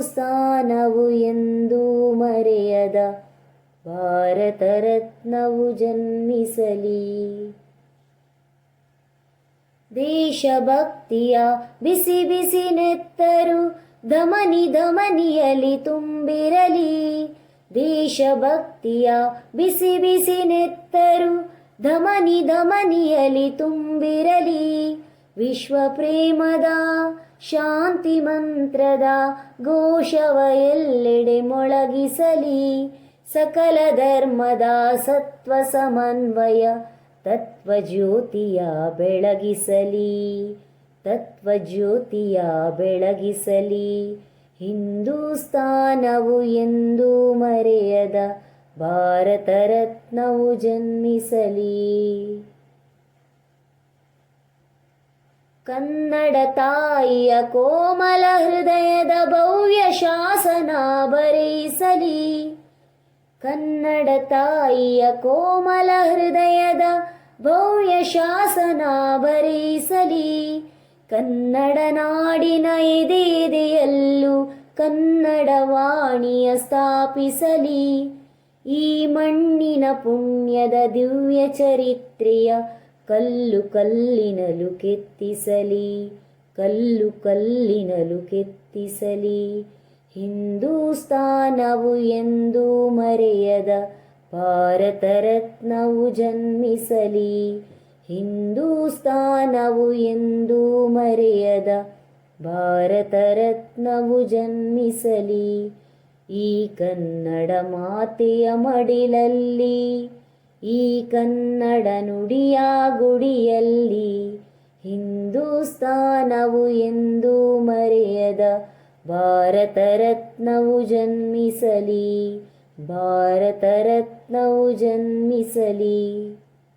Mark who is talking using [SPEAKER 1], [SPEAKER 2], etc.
[SPEAKER 1] ಹಿಂದೂಸ್ತಾನವು ಎಂದೂ ಮರೆಯದ ಭಾರತ ರತ್ನವು ಜನ್ಮಿಸಲಿ. ದೇಶಭಕ್ತಿಯ ಬಿಸಿ ಬಿಸಿ ನೆತ್ತರು ಧಮನಿ ಧಮನಿಯಲಿ ತುಂಬಿರಲಿ. ದೇಶಭಕ್ತಿಯ ಬಿಸಿ ಬಿಸಿ ನೆತ್ತರು ಧಮನಿ ಧಮನಿಯಲಿ ತುಂಬಿರಲಿ. ವಿಶ್ವ ಪ್ರೇಮದ ಶಾಂತಿ ಮಂತ್ರದ ಘೋಷವ ಎಲ್ಲೆಡೆ ಮೊಳಗಿಸಲಿ. ಸಕಲ ಧರ್ಮದ ಸತ್ವ ಸಮನ್ವಯ ತತ್ವ ಜ್ಯೋತಿಯ ಬೆಳಗಿಸಲಿ. ತತ್ವ ಜ್ಯೋತಿಯ ಬೆಳಗಿಸಲಿ. ಹಿಂದೂಸ್ತಾನವು ಎಂದೂ ಮರೆಯದ ಭಾರತ ರತ್ನವು ಜನ್ಮಿಸಲಿ. ಕನ್ನಡ ತಾಯಿಯ ಕೋಮಲ ಹೃದಯದ ಭವ್ಯ ಶಾಸನ ಬರೆಯಿಸಲಿ. ಕನ್ನಡ ತಾಯಿಯ ಕೋಮಲ ಹೃದಯದ ಭವ್ಯ ಶಾಸನ ಬರೆಯಿಸಲಿ. ಕನ್ನಡ ನಾಡಿನ ಎದೆಯೆದೆಯಲ್ಲೂ ಕನ್ನಡ ವಾಣಿಯ ಸ್ಥಾಪಿಸಲಿ. ಈ ಮಣ್ಣಿನ ಪುಣ್ಯದ ದಿವ್ಯ ಚರಿತ್ರೆಯ ಕಲ್ಲು ಕಲ್ಲಿನಲು ಕೆತ್ತಿಸಲಿ, ಕಲ್ಲು ಕಲ್ಲಿನಲು ಕೆತ್ತಿಸಲಿ. ಹಿಂದೂಸ್ತಾನವು ಎಂದೂ ಮರೆಯದ ಭಾರತ ರತ್ನವು ಜನ್ಮಿಸಲಿ. ಹಿಂದೂಸ್ತಾನವು ಎಂದೂ ಮರೆಯದ ಭಾರತ ರತ್ನವು ಜನ್ಮಿಸಲಿ. ಈ ಕನ್ನಡ ಮಾತೆಯ ಮಡಿಲಲ್ಲಿ ಈ ಕನ್ನಡ ನುಡಿಯ ಗುಡಿಯಲ್ಲಿ ಹಿಂದೂಸ್ತಾನವು ಎಂದು ಮರೆಯದ ಭಾರತ ರತ್ನವು ಜನ್ಮಿಸಲಿ ಭಾರತ ರತ್ನವು ಜನ್ಮಿಸಲಿ.